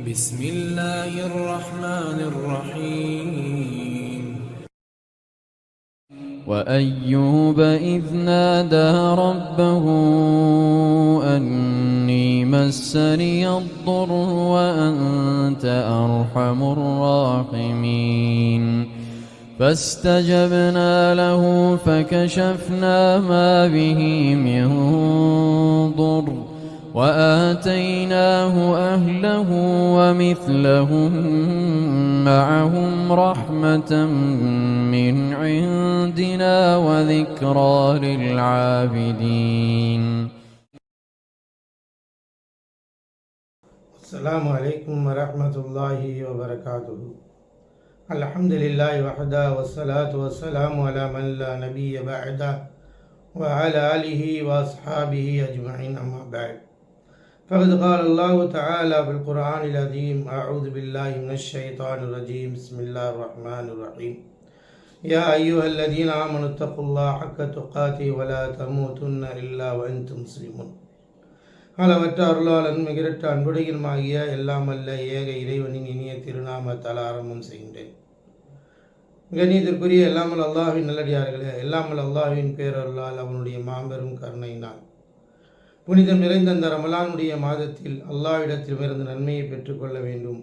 بسم الله الرحمن الرحيم. وأيوب إذ نادى ربه أني مسني الضر وأنت أرحم الراحمين. فاستجبنا له فكشفنا ما به من ضر. وآتيناه أهله ومثلهم معهم رحمة من عندنا وذكرى للعابدين. السلام عليكم ورحمة الله وبركاته. الحمد لله وحده والصلاة والسلام على من لا نبي بعده وعلى آله وأصحابه أجمعين أما بعد. فقد قال الله تعالى في القرآن العظيم أعوذ بالله من الشيطان الرجيم بسم الله الرحمن الرحيم يا أيها الذين آمنوا اتقوا الله حق تقاته ولا تموتن إلا وأنتم مسلمون அளவற்ற அருளாளன் மிகரற்ற அன்புடையனுமாகிய எல்லாம் அல்ல ஏக இறைவனின் இனிய திருநாமத்தால் ஆரம்பம் செய்கின்றேன் கண்ணியத்திற்குரிய எல்லாமல் அல்லாஹ்வின் நல்லடியார்களே எல்லாமல் அல்லாஹ்வின் பேரருளால் அவனுடைய மாபெரும் கருணையினால் புனிதம் நிறைந்த அந்த ரமலானுடைய மாதத்தில் அல்லாஹ்விடத்திலிருந்து நன்மையை பெற்றுக்கொள்ள வேண்டும்.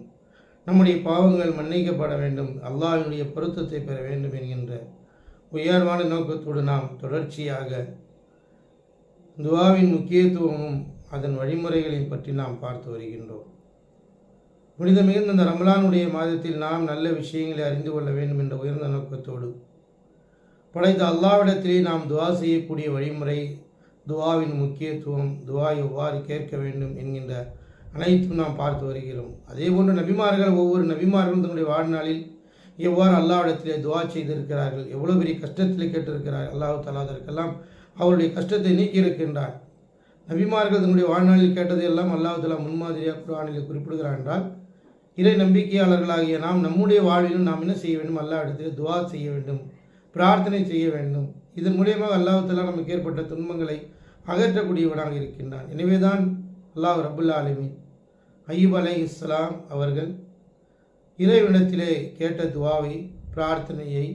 நம்முடைய பாவங்கள் மன்னிக்கப்பட வேண்டும். அல்லாவினுடைய பொருத்தத்தை பெற வேண்டும் என்கின்ற உயர்வான நோக்கத்தோடு நாம் தொடர்ச்சியாக துவாவின் முக்கியத்துவமும் அதன் வழிமுறைகளையும் பற்றி நாம் பார்த்து வருகின்றோம். புனித மிகுந்த அந்த ரமலானுடைய மாதத்தில் நாம் நல்ல விஷயங்களை அறிந்து கொள்ள வேண்டும் என்ற உயர்ந்த நோக்கத்தோடு படைத்த அல்லாவிடத்திலே நாம் துவா செய்யக்கூடிய வழிமுறை துவாவின் முக்கியத்துவம் துவா எவ்வாறு கேட்க வேண்டும் என்கின்ற அனைத்தும் நாம் பார்த்து வருகிறோம். அதே போன்று நபிமார்கள் ஒவ்வொரு நபிமார்களும் தன்னுடைய வாழ்நாளில் எவ்வாறு அல்லாவிடத்திலே துவா செய்திருக்கிறார்கள் எவ்வளோ பெரிய கஷ்டத்தில் கேட்டிருக்கிறார்கள் அல்லாஹு தலாதற்கெல்லாம் அவருடைய கஷ்டத்தை நீக்கியிருக்கின்றார் நபிமார்கள் தன்னுடைய வாழ்நாளில் கேட்டது எல்லாம் அல்லாஹ் தலா முன்மாதிரியாக குரானில் குறிப்பிடுகிறார் என்றால் இறை நம்பிக்கையாளர்களாகிய நாம் நம்முடைய வாழ்விலும் நாம் என்ன செய்ய வேண்டும்? அல்லா இடத்தில் துவா செய்ய வேண்டும் பிரார்த்தனை செய்ய வேண்டும். இதன் மூலியமாக அல்லாஹ் தலா நமக்கு ஏற்பட்ட துன்பங்களை அகற்றக்கூடியவனாக இருக்கின்றான். எனவேதான் அல்லாஹ் ரபுல்லா ஆலமீன் ஐயூப் அலை இஸ்லாம் அவர்கள் இறைவனத்திலே கேட்ட துவாவை பிரார்த்தனையை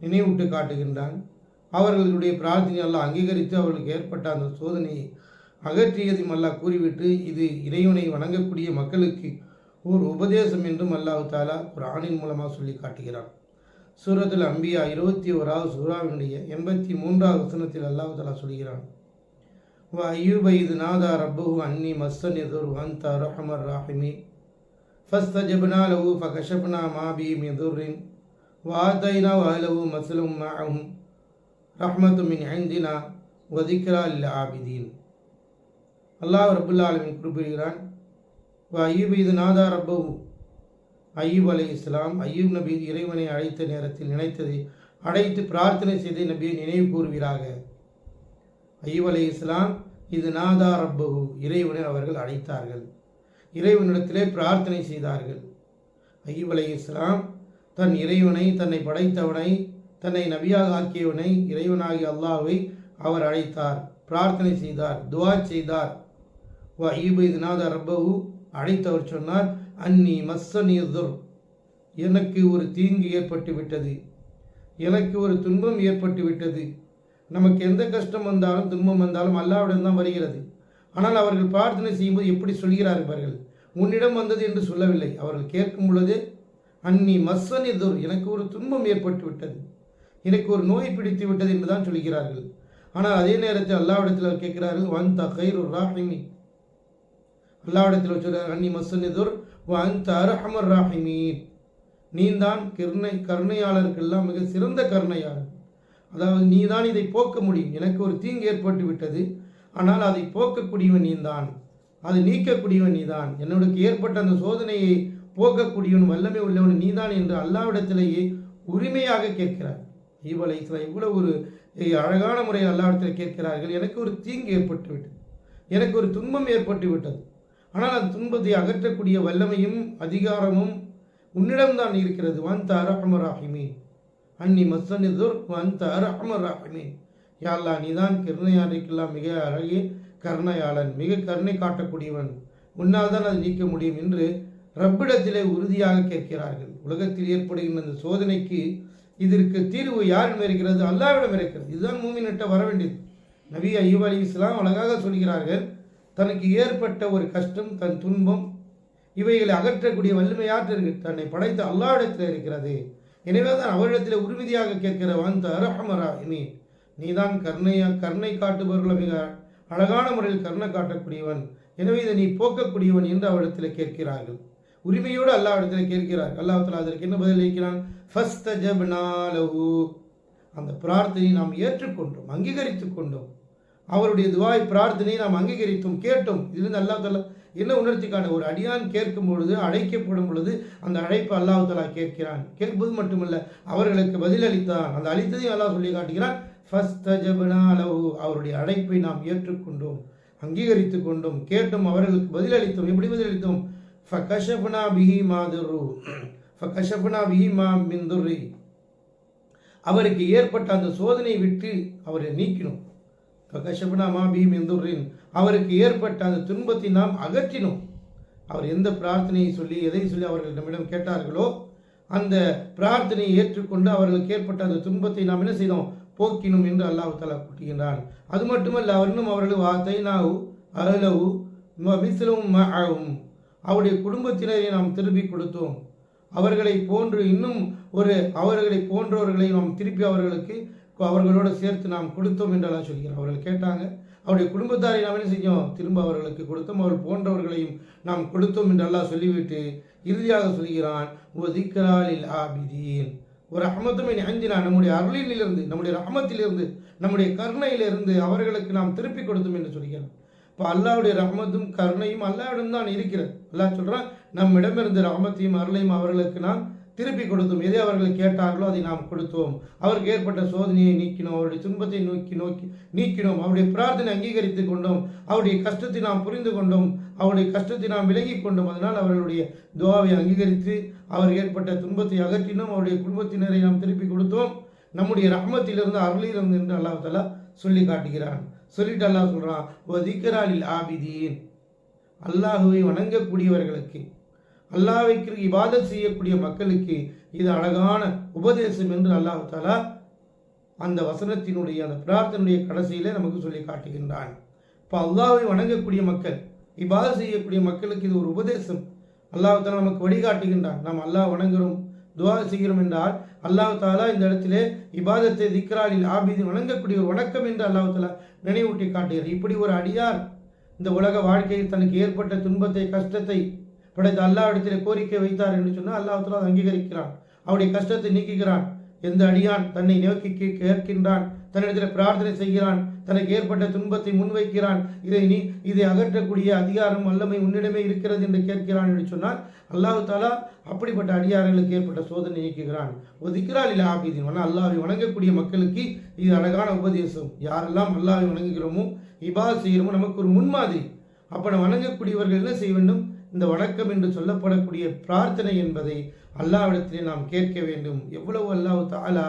நினைவூட்டு காட்டுகின்றான். அவர்களுடைய பிரார்த்தனை எல்லாம் அங்கீகரித்து அவர்களுக்கு ஏற்பட்ட அந்த சோதனையை அகற்றியதையும் அல்லாஹ் கூறிவிட்டு இது இறைவனை வணங்கக்கூடிய மக்களுக்கு ஓர் உபதேசம் என்றும் அல்லாஹு தாலா ஒரு ஆணின் மூலமாக சொல்லி காட்டுகிறான். சூரத்தில் அம்பியா இருபத்தி ஓராவது சூறாவினுடைய எண்பத்தி மூன்றாவது வசனத்தில் அல்லாஹ் தாலா சொல்கிறான். வ إذ نادى நாதா أني அன்னி ضر وأنت أرحم ரஹமர் فاستجبنا له فكشفنا ما به من ضر. வாத்தைனா أهله மஸ்லும் معهم. رحمة من عندنا وذكرى للعابدين. ஆபிதீன் அல்லாஹ் ரபுல்லாலமின் குறிப்பிடுகிறான் வ ஐயூப் இது நாதா ரப்பவு ஐயூப் அலை இஸ்லாம் ஐயூப் நபி இறைவனை அழைத்த நேரத்தில் நினைத்ததை அழைத்து பிரார்த்தனை செய்து நபியை நினைவு கூறுவீராக. ஐயூப் அலை இஸ்லாம் இது நாதா ரப்பகு இறைவனை அவர்கள் அழைத்தார்கள். இறைவனிடத்திலே பிரார்த்தனை செய்தார்கள். ஐயூப் அலை இஸ்லாம் தன் இறைவனை தன்னை படைத்தவனை தன்னை நபியாக ஆக்கியவனை இறைவனாகிய அல்லாவை அவர் அழைத்தார் பிரார்த்தனை செய்தார் துவா செய்தார். வா ஐயூப் இது நாதா ரப்பஹு. அழைத்தவர் சொன்னார் அன்னி மஸ்ஸனியுர் எனக்கு ஒரு தீங்கு ஏற்பட்டு விட்டது எனக்கு ஒரு துன்பம் ஏற்பட்டு விட்டது நமக்கு எந்த கஷ்டம் வந்தாலும் துன்பம் வந்தாலும் அல்லாவிடம் தான் வருகிறது. ஆனால் அவர்கள் பிரார்த்தனை செய்யும்போது எப்படி சொல்கிறார்கள் உன்னிடம் வந்தது என்று சொல்லவில்லை. அவர்கள் கேட்கும் பொழுது அன்னி மஸ்ஸனி எதிர்? எனக்கு ஒரு துன்பம் ஏற்பட்டு விட்டது. எனக்கு ஒரு நோய் பிடித்து விட்டது என்று தான் சொல்கிறார்கள். ஆனால் அதே நேரத்தில் அல்லாவிடத்தில் அவர் கேட்கிறார்கள் வன் த கைரு ராஹிமி. அல்லாவிடத்தில் சொல்கிறார் அன்னி மஸ்ஸனிதுர் வன் த அரஹமர் ராஹிமீன். நீதான் கருணை கருணையாளருக்கெல்லாம் மிக சிறந்த கருணையாளர். அதாவது நீதான் இதை போக்க முடியும். எனக்கு ஒரு தீங்கு ஏற்பட்டு விட்டது. ஆனால் அதை போக்கக்கூடியவன் நீ தான் அதை நீக்கக்கூடியவன் நீதான். என்னுடைய ஏற்பட்ட அந்த சோதனையை போக்கக்கூடியவன் வல்லமை உள்ளவன் நீதான் என்று அல்லாவிடத்திலேயே உரிமையாக கேட்கிறார். ஈவலை இவ்வளவு ஒரு அழகான முறையில் அல்லாவிடத்தில் கேட்கிறார்கள். எனக்கு ஒரு தீங்கு ஏற்பட்டு விட்டது. எனக்கு ஒரு துன்பம் ஏற்பட்டு விட்டது. ஆனால் அந்த துன்பத்தை அகற்றக்கூடிய வல்லமையும் அதிகாரமும் உன்னிடம்தான் இருக்கிறது. வந்த அரஹம அன்னி மசனி துர்க் வந்த அரஹம ராஹிமீன் யாழ்லா நீதான் கருணையாளிக்கெல்லாம் மிக அழகிய கருணையாளன் மிக கருணை காட்டக்கூடியவன். உன்னால் தான் அதை நீக்க முடியும் என்று ரப்பிடத்திலே உறுதியாக கேட்கிறார்கள். உலகத்தில் ஏற்படுகின்ற இந்த சோதனைக்கு இதற்கு தீர்வு யாரிடம் இருக்கிறது? அல்லாவிடம் இருக்கிறது. இதுதான் மூமினிட்ட வர வேண்டியது. நபி ஐயூப் அலி இஸ்லாம் அழகாக சொல்கிறார்கள் தனக்கு ஏற்பட்ட ஒரு கஷ்டம் தன் துன்பம் இவைகளை அகற்றக்கூடிய வல்லமை தன்னை படைத்த அல்லாவிடத்தில் இருக்கிறது. எனவே தான் அவரிடத்தில் உறுதியாக கேட்கிற வந்த அரஹமராஹிமி நீதான் கருணையா கருணை காட்டுபவர்களை மிக அழகான முறையில் கருணை காட்டக்கூடியவன். எனவே இதை நீ போக்கக்கூடியவன் என்று அவரிடத்தில் கேட்கிறார்கள். உரிமையோடு அல்லாவிடத்தில் கேட்கிறார். அல்லாஹத்தில் அதற்கு என்ன பதில் அளிக்கிறான்? ஃபஸ்தஜப்னாலஹு அந்த பிரார்த்தனையை நாம் ஏற்றுக்கொண்டோம் அங்கீகரித்துக் கொண்டோம். அவருடைய துவாய் பிரார்த்தனையை நாம் அங்கீகரித்தோம் கேட்டோம். இதிலிருந்து அல்லா தலா என்ன உணர்ச்சிக்கான ஒரு அடியான் கேட்கும் பொழுது அழைக்கப்படும் பொழுது அந்த அழைப்பு அல்லாஹ் தலா கேட்கிறான். கேட்பது மட்டுமல்ல அவர்களுக்கு பதில் அளித்தான். அந்த அளித்ததையும் அல்லாஹ் சொல்லி காட்டுகிறான் ஃபஸ்தஜப்னாலஹு அவருடைய அழைப்பை நாம் ஏற்றுக்கொண்டோம் அங்கீகரித்து கொண்டோம் கேட்டோம் அவர்களுக்கு பதில் அளித்தோம். எப்படி பதிலளித்தோம் பிஹி மாதுரு ஃபகஷப்னா பிஹி மா மிந்துரி அவருக்கு ஏற்பட்ட அந்த சோதனையை விட்டு அவரை நீக்கினோம். ஃபகஷப்னா மா பிஹி அவருக்கு ஏற்பட்ட அந்த துன்பத்தை நாம் அகற்றினோம். அவர் எந்த பிரார்த்தனையை சொல்லி எதை சொல்லி அவர்கள் நம்மிடம் கேட்டார்களோ அந்த பிரார்த்தனையை ஏற்றுக்கொண்டு அவர்களுக்கு ஏற்பட்ட அந்த துன்பத்தை நாம் என்ன செய்தோம்? போக்கினோம் என்று அல்லாஹு தாலா கூட்டுகின்றான் அது மட்டுமல்ல அவரினும் அவர்கள் வார்த்தை நாவு அகலவு மிசிலவும் ஆகும் அவருடைய குடும்பத்தினரை நாம் திருப்பி கொடுத்தோம். அவர்களை போன்று இன்னும் ஒரு அவர்களை போன்றவர்களை நாம் திருப்பி அவர்களுக்கு அவர்களோடு சேர்த்து நாம் கொடுத்தோம் என்றெல்லாம் சொல்கிறோம் அவர்கள் கேட்டாங்க அவருடைய குடும்பத்தாரை நாம் என்ன செஞ்சோம் திரும்ப அவர்களுக்கு கொடுத்தோம். அவர்கள் போன்றவர்களையும் நாம் கொடுத்தோம் என்று அல்லாஹ் சொல்லிவிட்டு இறுதியாக சொல்கிறான் ஒதிக்கராலில் ஆபிதீன். ஒரு ரஹமத்துமை அஞ்சினா நம்முடைய அருளிலிருந்து நம்முடைய ரகமத்திலிருந்து நம்முடைய கருணையிலிருந்து அவர்களுக்கு நாம் திருப்பி கொடுத்தோம் என்று சொல்கிறான். இப்போ அல்லாவுடைய ரகமத்தும் கருணையும் அல்லாவிடம் தான் இருக்கிறது. அல்லாஹ் சொல்கிறான் நம்மிடமிருந்து ரகமத்தையும் அருளையும் அவர்களுக்கு நாம் திருப்பி கொடுத்தோம். எதை அவர்கள் கேட்டார்களோ அதை நாம் கொடுத்தோம். அவருக்கு ஏற்பட்ட சோதனையை நீக்கினோம். அவருடைய துன்பத்தை நோக்கி நோக்கி நீக்கினோம். அவருடைய பிரார்த்தனை அங்கீகரித்து கொண்டோம். அவருடைய கஷ்டத்தை நாம் புரிந்து கொண்டோம். அவருடைய கஷ்டத்தை நாம் விலகி கொண்டோம். அதனால் அவர்களுடைய துவாவை அங்கீகரித்து அவர் ஏற்பட்ட துன்பத்தை அகற்றினோம். அவருடைய குடும்பத்தினரை நாம் திருப்பி கொடுத்தோம். நம்முடைய ரஹமத்திலிருந்து அருளிலிருந்து என்று அல்லாஹ் தலா சொல்லி காட்டுகிறான். சொல்லிட்டு அல்லாஹ் சொல்கிறான் ஓ திக்கராலில் ஆபிதீன். அல்லாஹுவை வணங்கக்கூடியவர்களுக்கு அல்லாஹ்விற்கு இவாதம் செய்யக்கூடிய மக்களுக்கு இது அழகான உபதேசம் என்று அல்லாஹ் தாலா அந்த வசனத்தினுடைய அந்த பிரார்த்தனுடைய கடைசியிலே நமக்கு சொல்லி காட்டுகின்றான். இப்போ அல்லாவை வணங்கக்கூடிய மக்கள் இபாதம் செய்யக்கூடிய மக்களுக்கு இது ஒரு உபதேசம். அல்லாஹ் தாலா நமக்கு வழிகாட்டுகின்றான். நாம் அல்லாஹ் வணங்குகிறோம் துவா செய்கிறோம் என்றால் அல்லாஹ் தாலா இந்த இடத்திலே இபாதத்தை திக்ராலில் ஆபிதி வணங்கக்கூடிய ஒரு வணக்கம் என்று அல்லாஹ் தாலா நினைவூட்டி காட்டுகிறார். இப்படி ஒரு அடியார் இந்த உலக வாழ்க்கையில் தனக்கு ஏற்பட்ட துன்பத்தை கஷ்டத்தை படைத்த அல்லாவிடத்தில் கோரிக்கை வைத்தார் என்று சொன்னால் அல்லாஹத்தில் அதை அங்கீகரிக்கிறான். அவருடைய கஷ்டத்தை நீக்குகிறான். எந்த அடியான் தன்னை நோக்கி கேட்கின்றான். தன்னிடத்தில் பிரார்த்தனை செய்கிறான். தனக்கு ஏற்பட்ட துன்பத்தை முன்வைக்கிறான். இதை நீ இதை அகற்றக்கூடிய அதிகாரம் வல்லமை உன்னிடமே இருக்கிறது என்று கேட்கிறான் என்று சொன்னால் அல்லாஹு தாலா அப்படிப்பட்ட அடியார்களுக்கு ஏற்பட்ட சோதனை நீக்குகிறான். ஒதுக்கிறாள் இல்லை ஆபிதீன். அல்லாவை வணங்கக்கூடிய மக்களுக்கு இது அழகான உபதேசம். யாரெல்லாம் அல்லாவை வணங்குகிறோமோ இபா செய்கிறோமோ நமக்கு ஒரு முன்மாதிரி. அப்போ நம்ம வணங்கக்கூடியவர்கள் என்ன செய்ய வேண்டும்? இந்த வணக்கம் என்று சொல்லப்படக்கூடிய பிரார்த்தனை என்பதை அல்லாவிடத்திலே நாம் கேட்க வேண்டும். எவ்வளவு அல்லாஹ் தாலா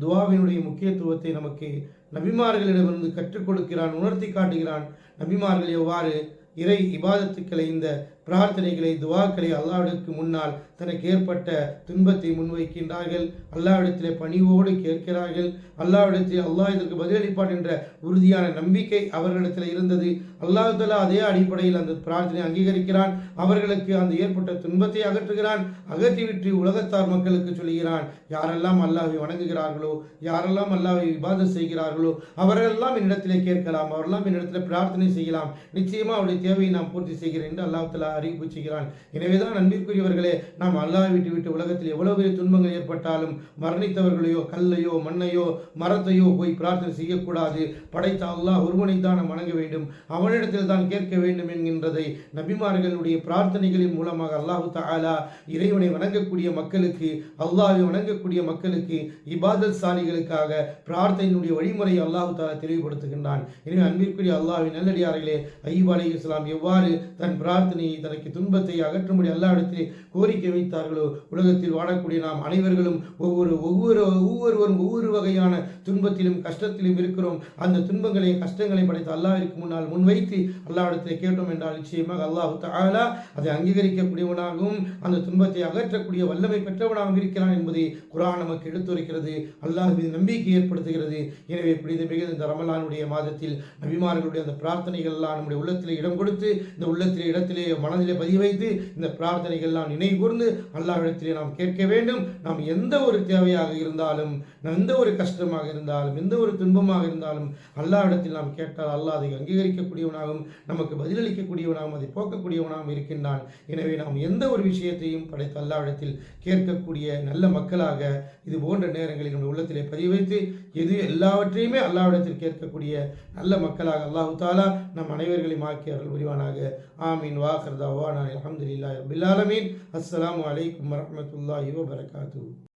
துவாவினுடைய முக்கியத்துவத்தை நமக்கு நபிமார்களிடமிருந்து கற்றுக் கொடுக்கிறான் உணர்த்தி காட்டுகிறான். நபிமார்கள் எவ்வாறு இறை இபாதத்துக்களை இந்த பிரார்த்தனைகளை துவாக்களை அல்லாவிடத்துக்கு முன்னால் தனக்கு ஏற்பட்ட துன்பத்தை முன்வைக்கின்றார்கள். அல்லாவிடத்தில் பணிவோடு கேட்கிறார்கள். அல்லாவிடத்தில் அல்லாஹ் இதற்கு பதிலளிப்பான் என்ற உறுதியான நம்பிக்கை அவர்களிடத்தில் இருந்தது. அல்லாஹ் தலா அதே அடிப்படையில் அந்த பிரார்த்தனை அங்கீகரிக்கிறான். அவர்களுக்கு அந்த ஏற்பட்ட துன்பத்தை அகற்றுகிறான். அகற்றிவிட்டு உலகத்தார் மக்களுக்கு சொல்கிறான் யாரெல்லாம் அல்லாஹை வணங்குகிறார்களோ யாரெல்லாம் அல்லாஹை விவாதம் செய்கிறார்களோ அவரெல்லாம் என்னிடத்திலே கேட்கலாம் அவரெல்லாம் என்னிடத்தில் பிரார்த்தனை செய்யலாம். நிச்சயமாக அவருடைய தேவையை நாம் பூர்த்தி செய்கிறேன் என்று அல்லாஹ் அறிவிப்பு செய்கிறான். எனவேதான் அன்பிற்குரியவர்களே நாம் அல்லாஹ் விட்டு விட்டு உலகத்தில் எவ்வளவு பெரிய துன்பங்கள் ஏற்பட்டாலும் மரணித்தவர்களையோ கல்லையோ மண்ணையோ மரத்தையோ போய் பிரார்த்தனை செய்யக்கூடாது. படைத்த அல்லாஹ் ஒருவனை தான் வணங்க வேண்டும். அவனிடத்தில் தான் கேட்க வேண்டும் என்கின்றதை நபிமார்களுடைய பிரார்த்தனைகளின் மூலமாக அல்லாஹு தாலா இறைவனை வணங்கக்கூடிய மக்களுக்கு அல்லாஹை வணங்கக்கூடிய மக்களுக்கு இபாதத் சாலிகளுக்காக பிரார்த்தனையினுடைய வழிமுறையை அல்லாஹு தாலா தெளிவுபடுத்துகின்றான். எனவே அன்பிற்குரிய அல்லாஹின் நல்லடியார்களே ஐயூப் அலி இஸ்லாம் எவ்வாறு தன் பிரார்த்தனையை தன் தனக்கு துன்பத்தை அகற்றும்படி அல்லாவிடத்திலே கோரிக்கை வைத்தார்களோ? உலகத்தில் வாழக்கூடிய நாம் அனைவர்களும் ஒவ்வொரு ஒவ்வொரு ஒவ்வொருவரும் ஒவ்வொரு வகையான துன்பத்திலும் கஷ்டத்திலும் இருக்கிறோம். அந்த துன்பங்களையும் கஷ்டங்களையும் படைத்து அல்லாவிற்கு முன்னால் முன்வைத்து அல்லாஹ்விடத்திலே கேட்டோம் என்றால் நிச்சயமாக அல்லாஹு தாலா அதை அங்கீகரிக்கக்கூடியவனாகவும் அந்த துன்பத்தை அகற்றக்கூடிய வல்லமை பெற்றவனாகவும் இருக்கிறான் என்பதை குரான் நமக்கு எடுத்துரைக்கிறது. அல்லாஹ் மீது நம்பிக்கை ஏற்படுத்துகிறது. எனவே புனித மிகுந்த இந்த ரமலானுடைய மாதத்தில் நபிமார்களுடைய அந்த பிரார்த்தனைகள்லாம் நம்முடைய உள்ளத்திலே இடம் கொடுத்து இந்த உள்ளத்திலே இடத்திலே மனதிலே பதிய வைத்து இந்த பிரார்த்தனைகள் எல்லாம் நினைவு கூர்ந்து அல்லாஹ்விடத்திலே நாம் கேட்க வேண்டும். நாம் எந்த ஒரு தேவையாக இருந்தாலும் எந்த ஒரு கஷ்டமாக இருந்தாலும் எந்த ஒரு துன்பமாக இருந்தாலும் அல்லாவிடத்தில் நாம் கேட்டால் அல்லாஹ் அதை அங்கீகரிக்கக்கூடியவனாகவும் நமக்கு பதிலளிக்கக்கூடியவனாகவும் அதை போக்கக்கூடியவனாகவும் இருக்கின்றான். எனவே நாம் எந்த ஒரு விஷயத்தையும் படைத்த அல்லாவிடத்தில் கேட்கக்கூடிய நல்ல மக்களாக இது போன்ற நேரங்களில் நம்முடைய உள்ளத்திலே பதிய வைத்து எது எல்லாவற்றையுமே அல்லாவிடத்தில் கேட்கக்கூடிய நல்ல மக்களாக அல்லாஹு தாலா நம் அனைவர்களையும் ஆக்கி அருள் புரிவானாக. ஆமீன். வா தாவான் அலமதுல்லாஹி ரபில் ஆலமீன். அஸ்ஸலாமு அலைக்கும் இவ வபரகாத்துஹு.